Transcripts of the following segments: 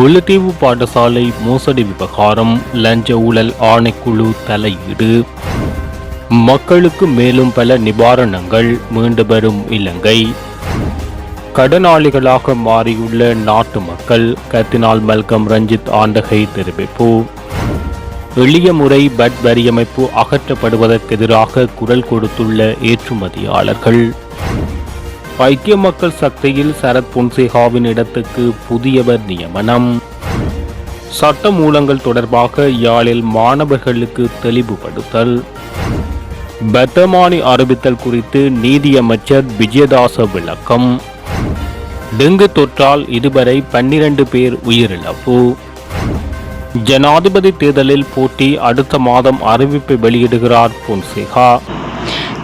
முல்லைத்தீவு பாடசாலை மோசடி விவகாரம் லஞ்ச ஊழல் ஆணைக்குழு தலையீடு. மக்களுக்கு மேலும் பல நிவாரணங்கள் மீண்டு வரும் இலங்கை. கடனாளிகளாக மாறியுள்ள நாட்டு மக்கள் கத்தினால் மல்கம் ரஞ்சித் ஆண்டகை தெரிவிப்பு. எளிய முறை பட் வரியமைப்பு அகற்றப்படுவதற்கு எதிராக குரல் கொடுத்துள்ள ஏற்றுமதியாளர்கள். ஐக்கிய மக்கள் சக்தியில் சரத் பொன்சேகாவின் இடத்துக்கு புதியவர் நியமனம். சட்ட மூலங்கள் தொடர்பாக யாழில் மாணவர்களுக்கு தெளிவுபடுத்தல். பத்தமானி அறிவித்தல் குறித்து நீதியமைச்சர் விஜயதாச விளக்கம். டெங்கு தொற்றால் இதுவரை பன்னிரண்டு பேர் உயிரிழப்பு. ஜனாதிபதி தேர்தலில் போட்டி அடுத்த மாதம் அறிவிப்பை வெளியிடுகிறார் பொன்சேகா.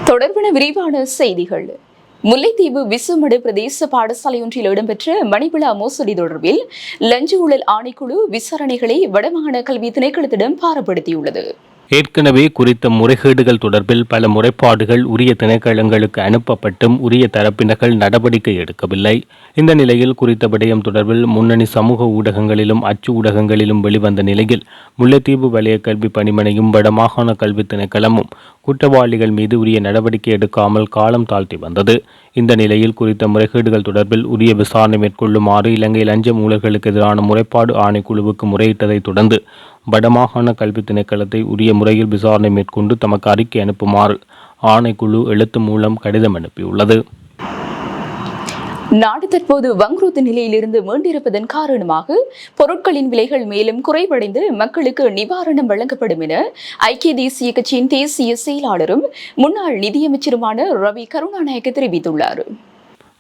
தொடர்பான விரிவான செய்திகள். முல்லைத்தீவு விசுமடு பிரதேச பாடசாலை ஒன்றில் இடம்பெற்ற மணிவிழா மோசடி தொடர்பில் லஞ்ச ஊழல் ஆணைக்குழு விசாரணைகளை வடமாகாண கல்வி திணைக்களத்திடம் பாரப்படுத்தியுள்ளது. ஏற்கனவே குறித்த முறைகேடுகள் தொடர்பில் பல முறைப்பாடுகள் உரிய திணைக்களங்களுக்கு அனுப்பப்பட்டும் உரிய தரப்பினர்கள் நடவடிக்கை எடுக்கவில்லை. இந்த நிலையில் குறித்த விடயம் தொடர்பில் முன்னணி சமூக ஊடகங்களிலும் அச்சு ஊடகங்களிலும் வெளிவந்த நிலையில் முல்லைத்தீவு வலய கல்வி பணிமனையும் வடமாகாண கல்வி திணைக்களமும் குற்றவாளிகள் மீது உரிய நடவடிக்கை எடுக்காமல் காலம் தாழ்த்தி வந்தது. இந்த நிலையில் குறித்த முறைகேடுகள் தொடர்பில் உரிய விசாரணை மேற்கொள்ளுமாறு இலங்கை லஞ்ச ஊழல்களுக்கு எதிரான முறைப்பாடு ஆணைக்குழுவுக்கு முறையிட்டதைத் தொடர்ந்து வடமாகாண கல்வி திணைக்களத்தை உரிய முறையில் விசாரணை மேற்கொண்டு தமக்கு அறிக்கை அனுப்புமாறு ஆணைக்குழு எழுத்து மூலம் கடிதம் அனுப்பியுள்ளது. நாடு தற்போது வங்குரோத்து நிலையிலிருந்து மீண்டிருப்பதன் காரணமாக பொருட்களின் விலைகள் மேலும் குறைவடைந்து மக்களுக்கு நிவாரணம் வழங்கப்படும் என ஐக்கிய தேசிய கட்சியின் தேசிய செயலாளரும் முன்னாள் நிதியமைச்சருமான ரவி கருணாநாயக்க தெரிவித்துள்ளார்.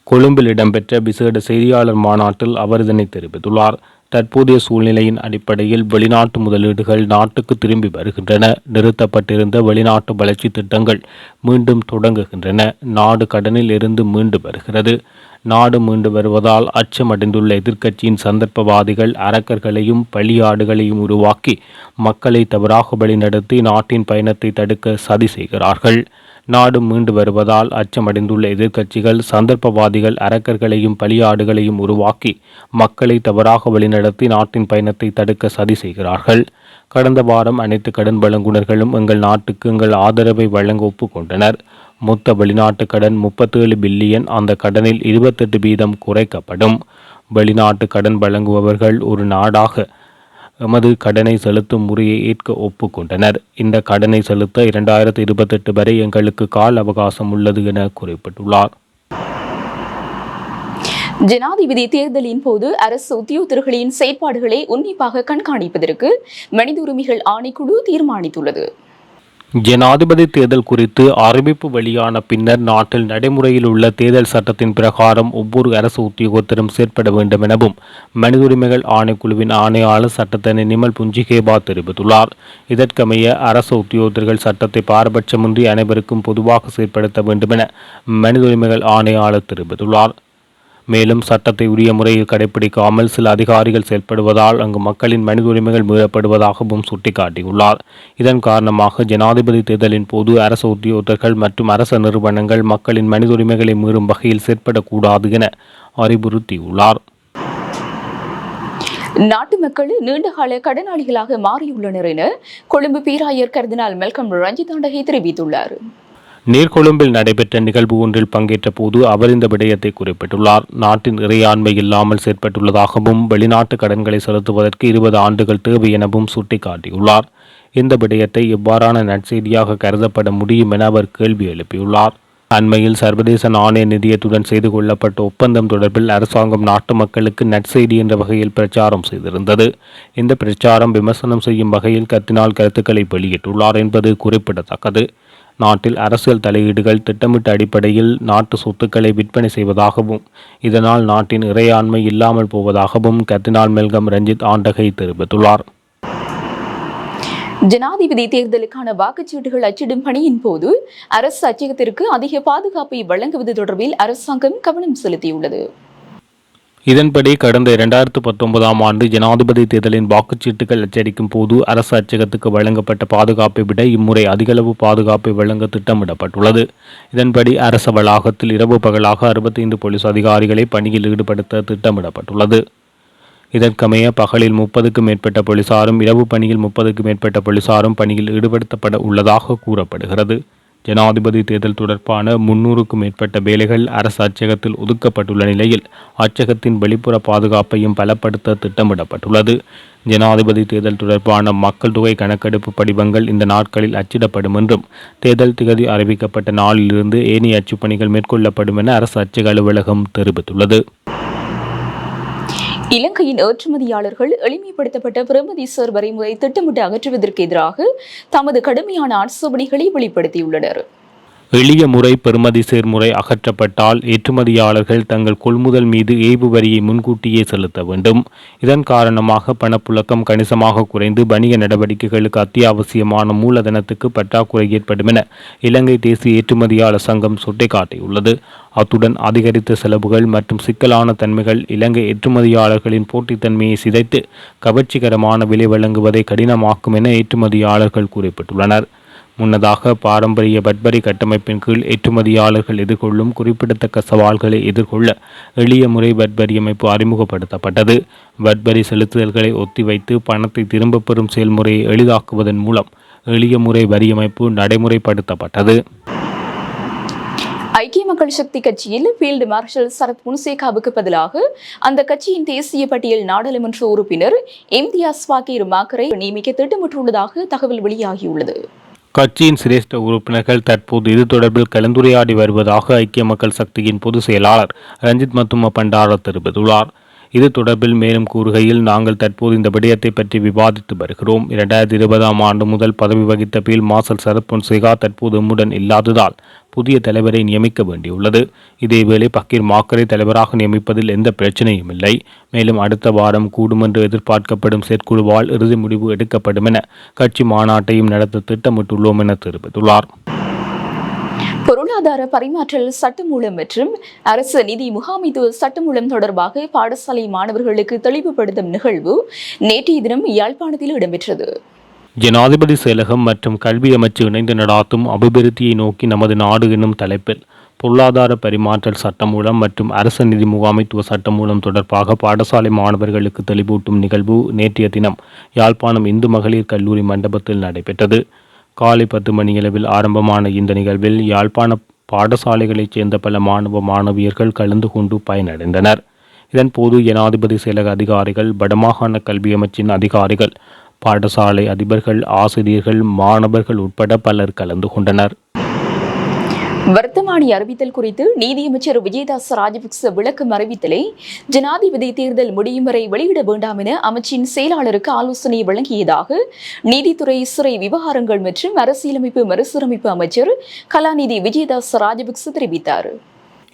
கொழும்பில் இடம்பெற்ற விசேட செய்தியாளர் மாநாட்டில் அவர் இதனை தெரிவித்துள்ளார். தற்போதைய சூழ்நிலையின் அடிப்படையில் வெளிநாட்டு முதலீடுகள் நாட்டுக்கு திரும்பி வருகின்றன. நிறுத்தப்பட்டிருந்த வெளிநாட்டு வளர்ச்சி திட்டங்கள் மீண்டும் தொடங்குகின்றன. நாடு கடனில் இருந்து மீண்டு வருகிறது. நாடு மீண்டு வருவதால் அச்சமடைந்துள்ள எதிர்க்கட்சியின் சந்தர்ப்பவாதிகள் அரக்கர்களையும் பழியாடுகளையும் உருவாக்கி மக்களை தவறாக வழிநடத்தி நாட்டின் பயணத்தை தடுக்க சதி செய்கிறார்கள். நாடு மீண்டு வருவதால் அச்சமடைந்துள்ள எதிர்க்கட்சிகள் சந்தர்ப்பவாதிகள் அரக்கர்களையும் பலியாடுகளையும் உருவாக்கி மக்களை தவறாக வழிநடத்தி நாட்டின் பயணத்தை தடுக்க சதி செய்கிறார்கள். கடந்த வாரம் அனைத்து கடன் வழங்குனர்களும் எங்கள் நாட்டுக்கு எங்கள் ஆதரவை வழங்க ஒப்புக்கொண்டனர். மொத்த வெளிநாட்டு கடன் முப்பத்தேழு பில்லியன் அந்த கடனில் இருபத்தெட்டு வீதம் குறைக்கப்படும். வெளிநாட்டு கடன் வழங்குபவர்கள் ஒரு நாடாக எமது கடனை செலுத்தும் முறையை ஏற்க ஒப்புக்கொண்டனர். இந்த கடனை செலுத்த இரண்டாயிரத்தி இருபத்தெட்டு வரை எங்களுக்கு கால அவகாசம் உள்ளது என குறிப்பிட்டுள்ளார். ஜனாதிபதி தேர்தலின் போது அரசு உத்தியோகர்களின் செயற்பாடுகளை உன்னிப்பாக கண்காணிப்பதற்கு மனித உரிமைகள் ஆணைக்குழு தீர்மானித்துள்ளது. ஜனாதிபதி தேர்தல் குறித்து அறிவிப்பு வெளியான பின்னர் நாட்டில் நடைமுறையில் உள்ள தேர்தல் சட்டத்தின் பிரகாரம் ஒவ்வொரு அரசு உத்தியோகத்தரும் செயற்பட வேண்டும் எனவும் மனித உரிமைகள் ஆணைக்குழுவின் ஆணையாளர் சட்டத்தனி நிமல் புஞ்சிகேபா தெரிவித்துள்ளார். இதற்கமைய அரசு உத்தியோகத்தர்கள் சட்டத்தை பாரபட்சமின்றி அனைவருக்கும் பொதுவாக செயற்படுத்த வேண்டும் என மனித உரிமைகள் ஆணையாளர் தெரிவித்துள்ளார். மேலும் சட்டத்தை உரிய முறையில் கடைபிடிக்காமல் சில அதிகாரிகள் செயல்படுவதால் அங்கு மக்களின் மனித உரிமைகள் மீறப்படுவதாகவும் சுட்டிக்காட்டியுள்ளார். இதன் காரணமாக ஜனாதிபதி தேர்தலின் போது அரசு உத்தியோகத்தர்கள் மற்றும் அரச நிறுவனங்கள் மக்களின் மனித உரிமைகளை மீறும் வகையில் செயற்படக்கூடாது என அறிவுறுத்தியுள்ளார். நாட்டு மக்கள் நீண்டகால கடனாளிகளாக மாறியுள்ளனர் என கொழும்பு பீராயர் கர்தினால் மெல்கம் ரஞ்சித் ஆண்டகை தெரிவித்துள்ளார். நீர்கொழும்பில் நடைபெற்ற நிகழ்வு ஒன்றில் பங்கேற்ற போது அவர் இந்த விடயத்தை குறிப்பிட்டுள்ளார். நாட்டின் இறையாண்மை இல்லாமல் செயற்பட்டுள்ளதாகவும் வெளிநாட்டு கடன்களை செலுத்துவதற்கு இருபது ஆண்டுகள் தேவை எனவும் சுட்டிக்காட்டியுள்ளார். இந்த விடயத்தை இவ்வாறான நற்செய்தியாக கருதப்பட முடியும் என அவர் கேள்வி எழுப்பியுள்ளார். அண்மையில் சர்வதேச நாணய நிதியத்துடன் செய்து கொள்ளப்பட்ட ஒப்பந்தம் தொடர்பில் அரசாங்கம் நாட்டு மக்களுக்கு நற்செய்தி என்ற வகையில் பிரச்சாரம் செய்திருந்தது. இந்த பிரச்சாரம் விமர்சனம் செய்யும் வகையில் கத்தினால் கருத்துக்களை வெளியிட்டுள்ளார் என்பது குறிப்பிடத்தக்கது. நாட்டில் அரசியல் தலையீடுகள் திட்டமிட்ட அடிப்படையில் நாட்டு சொத்துக்களை விற்பனை செய்வதாகவும் இதனால் நாட்டின் இறையாண்மை இல்லாமல் போவதாகவும் கர்தினால் மெல்கம் ரஞ்சித் ஆண்டகை தெரிவித்துள்ளார். ஜனாதிபதி தேர்தலுக்கான வாக்குச்சீட்டுகள் அச்சிடும் பணியின் போது அரசு அச்சகத்திற்கு அதிக பாதுகாப்பை வழங்குவது தொடர்பில் அரசாங்கம் கவனம் செலுத்தியுள்ளது. இதன்படி கடந்த இரண்டாயிரத்து பத்தொன்பதாம் ஆண்டு ஜனாதிபதி தேர்தலின் வாக்குச்சீட்டுகள் அச்சடிக்கும் போது அரசு அச்சகத்துக்கு வழங்கப்பட்ட பாதுகாப்பை விட இம்முறை அதிகளவு பாதுகாப்பை வழங்க திட்டமிடப்பட்டுள்ளது. இதன்படி அரச வளாகத்தில் இரவு பகலாக அறுபத்தைந்து போலீஸ் அதிகாரிகளை பணியில் ஈடுபடுத்த திட்டமிடப்பட்டுள்ளது. இதற்கமைய பகலில் முப்பதுக்கும் மேற்பட்ட போலீசாரும் இரவு பணியில் முப்பதுக்கும் மேற்பட்ட போலீசாரும் பணியில் ஈடுபடுத்தப்பட உள்ளதாக கூறப்படுகிறது. ஜனாதிபதி தேர்தல் தொடர்பான முன்னூறுக்கும் மேற்பட்ட வேலைகள் அரசு அச்சகத்தில் ஒதுக்கப்பட்டுள்ள நிலையில் அச்சகத்தின் வெளிப்புற பாதுகாப்பையும் பலப்படுத்த திட்டமிடப்பட்டுள்ளது. ஜனாதிபதி தேர்தல் தொடர்பான மக்கள் தொகை கணக்கெடுப்பு படிவங்கள் இந்த நாட்களில் அச்சிடப்படும் என்றும் தேர்தல் திகதி அறிவிக்கப்பட்ட நாளிலிருந்து ஏனைய அச்சுப்பணிகள் மேற்கொள்ளப்படும் என அரசு அச்சக அலுவலகம் தெரிவித்துள்ளது. இலங்கையின் ஏற்றுமதியாளர்கள் எளிமைப்படுத்தப்பட்ட பிரமதி சர் வரைமுறை திட்டமிட்டு அகற்றுவதற்கு எதிராக தமது கடுமையான ஆட்சேபனைகளை வெளிப்படுத்தியுள்ளனர். எளிய முறை பெறுமதி சேர்முறை அகற்றப்பட்டால் ஏற்றுமதியாளர்கள் தங்கள் கொள்முதல் மீது ஏய்வு வரியை முன்கூட்டியே செலுத்த வேண்டும். இதன் காரணமாக பணப்புழக்கம் கணிசமாக குறைந்து வணிக நடவடிக்கைகளுக்கு அத்தியாவசியமான மூலதனத்துக்கு பற்றாக்குறை ஏற்படும் என இலங்கை தேசிய ஏற்றுமதியாளர் சங்கம் சுட்டிக்காட்டியுள்ளது. அத்துடன் அதிகரித்த செலவுகள் மற்றும் சிக்கலான தன்மைகள் இலங்கை ஏற்றுமதியாளர்களின் போட்டித்தன்மையை சிதைத்து கவர்ச்சிகரமான விலை வழங்குவதை கடினமாக்கும் என ஏற்றுமதியாளர்கள் குறிப்பிட்டுள்ளனர். முன்னதாக பாரம்பரிய பட்பரி கட்டமைப்பின் கீழ் ஏற்றுமதியாளர்கள் எதிர்கொள்ளும் குறிப்பிடத்தக்க சவால்களை எதிர்கொள்ள எளிய முறை பட்பரி அமைப்பு அறிமுகப்படுத்தப்பட்டது. பட்பரி செலுத்துதல்களை ஒத்திவைத்து பணத்தை திரும்பப் பெறும் செயல்முறையை எளிதாக்குவதன் மூலம் எளிய முறை வரி அமைப்பு நடைமுறைப்படுத்தப்பட்டது. ஐக்கிய மக்கள் சக்தி கட்சியில் ஃபீல்டு மார்ஷல் சரத் புன்சேகாவுக்கு பதிலாக அந்த கட்சியின் தேசிய பட்டியல் நாடாளுமன்ற உறுப்பினர் எம்தியாஸ் பாக்கீர் மாக்கரை நியமிக்க திட்டமிட்டுள்ளதாக தகவல் வெளியாகியுள்ளது. கட்சியின் சிரேஷ்ட உறுப்பினர்கள் தற்போது இது தொடர்பில் கலந்துரையாடி வருவதாக ஐக்கிய மக்கள் சக்தியின் பொதுச் செயலாளர் ரஞ்சித் மத்தும பண்டார தெரிவித்துள்ளார். இது தொடர்பில் மேலும் கூறுகையில் நாங்கள் தற்போது இந்த விடயத்தை பற்றி விவாதித்து வருகிறோம். இரண்டாயிரத்தி இருபதாம் ஆண்டு முதல் பதவி வகித்த பீல் மார்ஷல் சரத் பொன்சேகா தற்போது எம்முடன் இல்லாததால் புதிய தலைவரை நியமிக்க வேண்டியுள்ளது. இதேவேளை பக்கீர் மாக்கரை தலைவராக நியமிப்பதில் எந்த பிரச்சனையும் இல்லை. மேலும் அடுத்த வாரம் கூடும் என்று எதிர்பார்க்கப்படும் செயற்குழுவால் இறுதி முடிவு எடுக்கப்படும் என கட்சி மாநாட்டையும் நடத்த திட்டமிட்டுள்ளோம் என தெரிவித்துள்ளார். பொருளாதார பரிமாற்றல் சட்டமூலம் மற்றும் அரசு நிதி முகாமைத்துவ சட்டமூலம் தொடர்பாக பாடசாலை மாணவர்களுக்கு தெளிவுபடுத்தும் நிகழ்வு நேற்றைய தினம் யாழ்ப்பாணத்தில் இடம்பெற்றது. ஜனாதிபதி செயலகம் மற்றும் கல்வி அமைச்சு இணைந்து நடாத்தும் அபிவிருத்தியை நோக்கி நமது நாடு என்னும் தலைப்பில் பொருளாதார பரிமாற்றல் சட்டமூலம் மற்றும் அரச நிதி முகாமைத்துவ சட்டமூலம் தொடர்பாக பாடசாலை மாணவர்களுக்கு தெளிவூட்டும் நிகழ்வு நேற்றைய தினம் யாழ்ப்பாணம் இந்து மகளிர் கல்லூரி மண்டபத்தில் நடைபெற்றது. காலை பத்து மணியளவில் ஆரம்பமான இந்த நிகழ்வில் யாழ்ப்பாண பாடசாலைகளைச் சேர்ந்த பல மாணவ மாணவியர்கள் கலந்து கொண்டு பயனடைந்தனர். இதன்போது ஜனாதிபதி செயலக அதிகாரிகள் வடமாகாண கல்வி அமைச்சின் அதிகாரிகள் பாடசாலை அதிபர்கள் ஆசிரியர்கள் மாணவர்கள் உட்பட பலர் கலந்து கொண்டனர். வர்த்தமானி அறிவித்தல் குறித்து நீதியமைச்சர் விஜயதாஸ் ராஜபக்ச விளக்கம் அறிவித்தலை ஜனாதிபதி தேர்தல் முடியும் வரை வெளியிட வேண்டாம் என அமைச்சின் செயலாளருக்கு ஆலோசனை வழங்கியதாக நீதித்துறை சிறை விவகாரங்கள் மற்றும் அரசியலமைப்பு மறுசீரமைப்பு அமைச்சர் கலாநிதி விஜயதாஸ் ராஜபக்ச தெரிவித்தார்.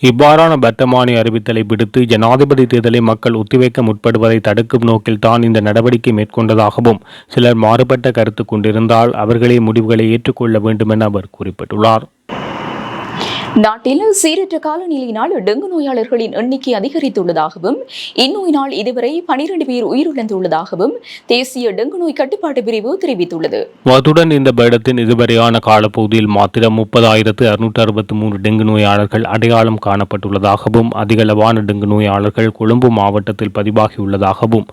இவ்வாறான வர்த்தமானி அறிவித்தலை விடுத்து ஜனாதிபதி தேர்தலை மக்கள் ஒத்திவைக்க முற்படுவதை தடுக்கும் நோக்கில் தான் இந்த நடவடிக்கை மேற்கொண்டதாகவும் சிலர் மாறுபட்ட கருத்து கொண்டிருந்தால் அவர்களே முடிவுகளை ஏற்றுக்கொள்ள வேண்டும் என அவர் குறிப்பிட்டுள்ளார். நாட்டில் சீரற்ற காலநிலையினால் டெங்கு நோயாளர்களின் எண்ணிக்கை அதிகரித்துள்ளதாகவும் இந்நோயினால் இதுவரை பனிரெண்டு பேர் உயிரிழந்துள்ளதாகவும் தேசிய டெங்கு நோய் கட்டுப்பாட்டு பிரிவு தெரிவித்துள்ளது. அத்துடன் இந்த வருடத்தின் இதுவரையான காலப்பகுதியில் மாத்திரம் முப்பதாயிரத்து அறுநூற்று அறுபத்தி மூன்று டெங்கு நோயாளர்கள் அடையாளம் காணப்பட்டுள்ளதாகவும் அதிகளவான டெங்கு நோயாளர்கள் கொழும்பு மாவட்டத்தில் பதிவாகியுள்ளதாகவும்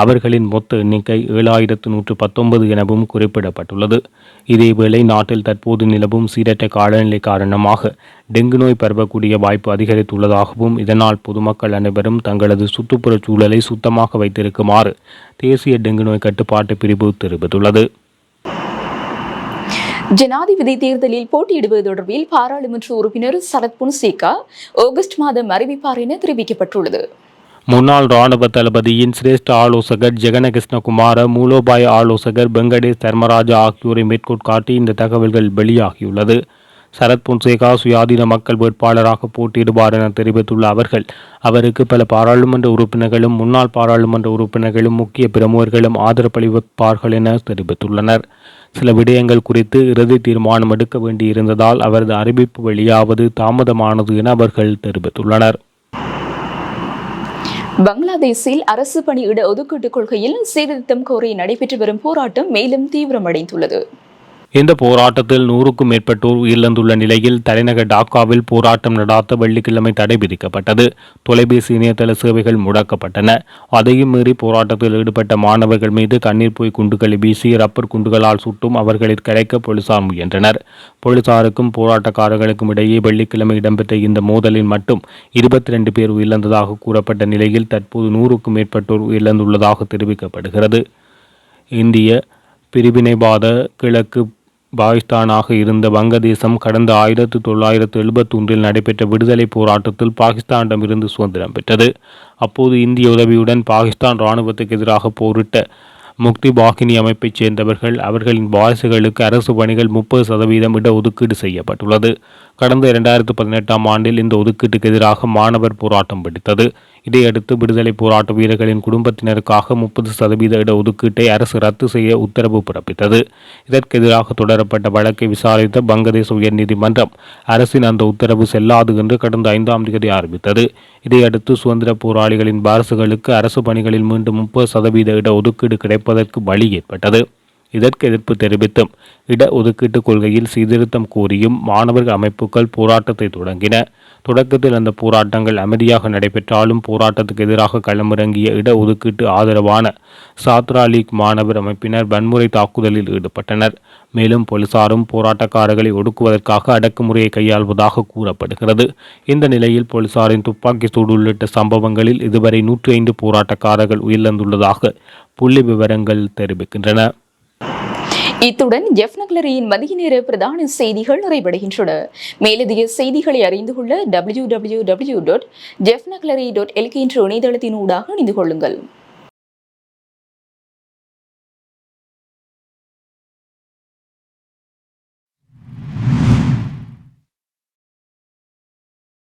அவர்களின் மொத்த எண்ணிக்கை ஏழாயிரத்து நூற்று பத்தொன்பது எனவும் குறிப்பிடப்பட்டுள்ளது. இதேவேளை நாட்டில் தற்போது நிலவும் சீரற்ற காலநிலை காரணமாக டெங்கு நோய் பரவக்கூடிய வாய்ப்பு அதிகரித்துள்ளதாகவும் இதனால் பொதுமக்கள் அனைவரும் தங்களது சுற்றுப்புறச் சூழலை சுத்தமாக வைத்திருக்குமாறு தேசிய டெங்கு நோய் கட்டுப்பாட்டு பிரிவு தெரிவித்துள்ளது. ஜனாதிபதி தேர்தலில் போட்டியிடுவது தொடர்பில் பாராளுமன்ற உறுப்பினர் சரத் புன்சேகா ஆகஸ்ட் மாதம் அறிவிப்பார் என தெரிவிக்கப்பட்டுள்ளது. முன்னாள் ராணுவ தளபதியின் சிரேஷ்ட ஆலோசகர் ஜெகனகிருஷ்ணகுமார மூலோபாய ஆலோசகர் வெங்கடேஷ் தர்மராஜா ஆகியோரை மேற்கோள் காட்டி இந்த தகவல்கள் வெளியாகியுள்ளது. சரத் பொன்சேகா சுயாதீன மக்கள் வேட்பாளராக போட்டியிடுவார் என தெரிவித்துள்ள அவர்கள் அவருக்கு பல பாராளுமன்ற உறுப்பினர்களும் முன்னாள் பாராளுமன்ற உறுப்பினர்களும் முக்கிய பிரமுகர்களும் ஆதரவளிப்பார்கள் என தெரிவித்துள்ளனர். சில விடயங்கள் குறித்து இறுதி தீர்மானம் எடுக்க வேண்டியிருந்ததால் அவரது அறிவிப்பு வெளியாவது தாமதமானது என அவர்கள் தெரிவித்துள்ளனர். பங்களாதேஷில் அரசு பணியிட ஒதுக்கீட்டு கொள்கையில் சீர்திருத்தம் கோரி நடைபெற்று வரும் போராட்டம் மேலும் தீவிரமடைந்துள்ளது. இந்த போராட்டத்தில் நூறுக்கும் மேற்பட்டோர் உயிரிழந்துள்ள நிலையில் தலைநகர் டாக்காவில் போராட்டம் நடாத்த வெள்ளிக்கிழமை தடை விதிக்கப்பட்டது. தொலைபேசி இணையதள சேவைகள் முடக்கப்பட்டன. அதையும் மீறி போராட்டத்தில் ஈடுபட்ட மாணவர்கள் மீது கண்ணீர் போய் குண்டுகளை வீசி ரப்பர் குண்டுகளால் சுட்டும் அவர்களை கலைக்க போலீசார் முயன்றனர். போலீசாருக்கும் போராட்டக்காரர்களுக்கும் இடையே வெள்ளிக்கிழமை இடம்பெற்ற இந்த மோதலில் மட்டும் இருபத்தி ரெண்டு பேர் உயிரிழந்ததாக கூறப்பட்ட நிலையில் தற்போது நூறுக்கும் மேற்பட்டோர் உயிரிழந்துள்ளதாக தெரிவிக்கப்படுகிறது. இந்திய பிரிவினைவாத கிழக்கு பாகிஸ்தானாக இருந்த வங்கதேசம் கடந்த ஆயிரத்து தொள்ளாயிரத்து எழுபத்தொன்றில் நடைபெற்ற விடுதலை போராட்டத்தில் பாகிஸ்தானிடமிருந்து சுதந்திரம் பெற்றது. அப்போது இந்திய உதவியுடன் பாகிஸ்தான் இராணுவத்துக்கு எதிராக போரிட்ட முக்தி பாகினி அமைப்பைச் சேர்ந்தவர்கள் அவர்களின் வாரிசுகளுக்கு அரசு பணிகள் முப்பது சதவீதம் இட ஒதுக்கீடு செய்யப்பட்டுள்ளது. கடந்த இரண்டாயிரத்து பதினெட்டாம் ஆண்டில் இந்த ஒதுக்கீட்டுக்கு எதிராக மாணவர் போராட்டம் வெடித்தது. இதையடுத்து விடுதலை போராட்ட வீரர்களின் குடும்பத்தினருக்காக முப்பது சதவீத இட ஒதுக்கீட்டை அரசு ரத்து செய்ய உத்தரவு பிறப்பித்தது. இதற்கு எதிராக தொடரப்பட்ட வழக்கை விசாரித்த வங்கதேச உயர்நீதிமன்றம் அரசின் அந்த உத்தரவு செல்லாது என்று கடந்த ஐந்தாம் தேதி அறிவித்தது. இதையடுத்து சுதந்திர போராளிகளின் வாரிசுகளுக்கு அரசு பணிகளில் மீண்டும் முப்பது சதவீத இட ஒதுக்கீடு கிடைப்பதற்கு வழி ஏற்பட்டது. இதற்கு எதிர்ப்பு தெரிவித்தும் இட ஒதுக்கீட்டு கொள்கையில் சீர்திருத்தம் கோரியும் மாணவர் அமைப்புகள் போராட்டத்தை தொடங்கின. தொடக்கத்தில் அந்த போராட்டங்கள் அமைதியாக நடைபெற்றாலும் போராட்டத்துக்கு எதிராக களமிறங்கிய இட ஒதுக்கீட்டு ஆதரவான சாத்ரா லீக் மாணவர் அமைப்பினர் வன்முறை தாக்குதலில் ஈடுபட்டனர். மேலும் போலீசாரும் போராட்டக்காரர்களை ஒடுக்குவதற்காக அடக்குமுறையை கையாள்வதாக கூறப்படுகிறது. இந்த நிலையில் போலீசாரின் துப்பாக்கி சூடு உள்ளிட்ட சம்பவங்களில் இதுவரை நூற்றி ஐந்து போராட்டக்காரர்கள் உயிரிழந்துள்ளதாக புள்ளி விவரங்கள் தெரிவிக்கின்றன. இத்துடன் ஜெஃப் நக்லரியின் மதிய நேர பிரதான செய்திகள் நிறைவடைகின்றன. மேலதிக செய்திகளை அறிந்து கொள்ள டபிள்யூ டபிள்யூ டபிள்யூ டாட் ஜெஃப் நக்லரி டாட் எல்கே என்ற இணையதளத்தினூடாக இணைந்து கொள்ளுங்கள்.